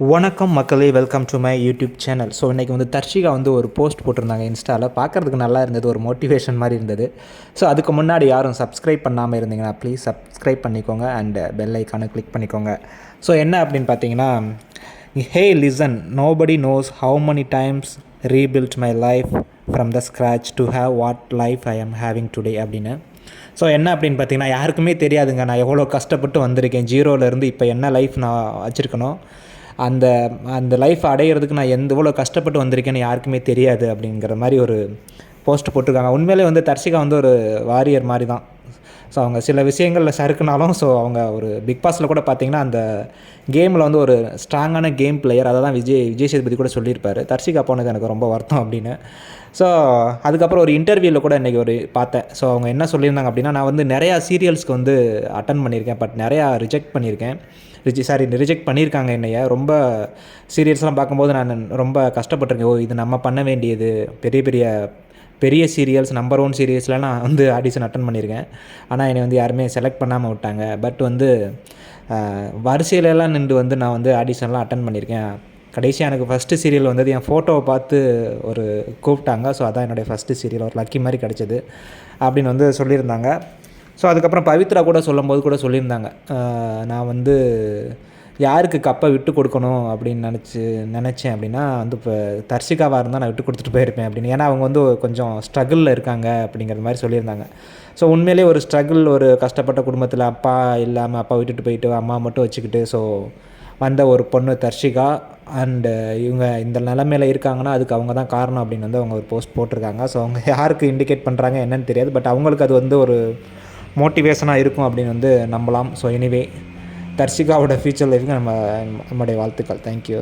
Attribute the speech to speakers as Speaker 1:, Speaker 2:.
Speaker 1: வணக்கம் மக்களே welcome to my YouTube channel so இன்றைக்கி வந்து தர்ஷிகா வந்து ஒரு போஸ்ட் போட்டிருந்தாங்க இன்ஸ்டாவில் பார்க்குறதுக்கு நல்லா இருந்தது ஒரு மோட்டிவேஷன் மாதிரி இருந்தது. ஸோ அதுக்கு முன்னாடி யாரும் சப்ஸ்கிரைப் பண்ணாமல் இருந்தீங்கன்னா ப்ளீஸ் சப்ஸ்கிரைப் பண்ணிக்கோங்க அண்ட் பெல் ஐக்கானை கிளிக் பண்ணிக்கோங்க. ஸோ என்ன அப்படின்னு பார்த்தீங்கன்னா hey listen nobody knows how many times rebuild my life from the scratch to have what life I am having today அப்படின்னு. ஸோ என்ன அப்படின்னு பார்த்தீங்கன்னா யாருக்குமே தெரியாதுங்க. நான் எவ்வளோ கஷ்டப்பட்டு வந்திருக்கேன். ஜீரோலேருந்து இப்போ என்ன லைஃப் நான் வச்சுருக்கணும் அந்த அந்த லைஃப் அடையிறதுக்கு நான் எந்த எவ்வளோ கஷ்டப்பட்டு வந்திருக்கேன்னு யாருக்குமே தெரியாது அப்படிங்கிற மாதிரி ஒரு போஸ்ட் போட்டிருக்காங்க. உண்மையிலே வந்து தர்ஷிகா வந்து ஒரு வாரியர் மாதிரி தான். ஸோ அவங்க சில விஷயங்களில் சறுக்குனாலும் ஸோ அவங்க ஒரு பிக் பாஸில் கூட பார்த்தீங்கன்னா அந்த கேமில் வந்து ஒரு ஸ்ட்ராங்கான கேம் பிளேயர் அதை தான் விஜய் விஜய் சேதுபதி கூட சொல்லியிருப்பாரு. தர்ஷிகா போனது எனக்கு ரொம்ப வருத்தம் அப்படின்னு. ஸோ அதுக்கப்புறம் ஒரு இன்டர்வியூவில் கூட இன்றைக்கி ஒரு பார்த்தேன். ஸோ அவங்க என்ன சொல்லியிருந்தாங்க அப்படின்னா நான் வந்து நிறையா சீரியல்ஸ்க்கு வந்து அட்டன் பண்ணியிருக்கேன் பட் நிறையா ரிஜெக்ட் பண்ணியிருக்கேன். ரிஜி சாரி ரிஜெக்ட் பண்ணியிருக்காங்க என்னைய. ரொம்ப சீரியல்ஸ்லாம் பார்க்கும்போது நான் ரொம்ப கஷ்டப்பட்டிருக்கேன். ஓ இது நம்ம பண்ண வேண்டியது. பெரிய பெரிய பெரிய சீரியல்ஸ் நம்பர் ஒன் சீரியல்ஸில் நான் வந்து ஆடிஷன் அட்டன் பண்ணியிருக்கேன். ஆனால் என்னை வந்து யாருமே செலக்ட் பண்ணாமல் விட்டாங்க. பட் வந்து வரிசையிலலாம் நின்று வந்து நான் வந்து ஆடிஷன்லாம் அட்டன் பண்ணியிருக்கேன். கடைசியாக எனக்கு ஃபஸ்ட்டு சீரியல் வந்தது என் ஃபோட்டோவை பார்த்து ஒரு கூப்பிட்டாங்க. ஸோ அதான் என்னுடைய ஃபஸ்ட்டு சீரியல் ஒரு லக்கி மாதிரி கிடச்சிது அப்படின்னு வந்து சொல்லியிருந்தாங்க. ஸோ அதுக்கப்புறம் பவித்ரா கூட சொல்லும்போது கூட சொல்லியிருந்தாங்க. நான் வந்து யாருக்கு கப்பை விட்டு கொடுக்கணும் அப்படின்னு நினச்சி நினச்சேன் அப்படின்னா வந்து இப்போ தர்ஷிகாவாக இருந்தால் நான் விட்டு கொடுத்துட்டு போயிருப்பேன் அப்படின்னு. ஏன்னா அவங்க வந்து கொஞ்சம் ஸ்ட்ரகிளில் இருக்காங்க அப்படிங்கிற மாதிரி சொல்லியிருந்தாங்க. ஸோ உண்மையிலே ஒரு ஸ்ட்ரகிள் ஒரு கஷ்டப்பட்ட குடும்பத்தில் அப்பா இல்லாமல் அப்பா விட்டுட்டு போயிட்டு அம்மா மட்டும் வச்சுக்கிட்டு ஸோ வந்த ஒரு பொண்ணு தர்ஷிகா அண்டு இவங்க இந்த நிலமையில இருக்காங்கன்னா அதுக்கு அவங்க தான் காரணம் அப்படின்னு வந்து அவங்க ஒரு போஸ்ட் போட்டிருக்காங்க. ஸோ அவங்க யாருக்கு இண்டிகேட் பண்ணுறாங்க என்னன்னு தெரியாது பட் அவங்களுக்கு அது வந்து ஒரு மோட்டிவேஷனாக இருக்கும் அப்படின்னு வந்து நம்பலாம். ஸோ எனிவே தர்ஷிகாவோட ஃபியூச்சர் லைஃப்க்கு நம்ம நம்முடைய வாழ்த்துக்கள். தேங்க்யூ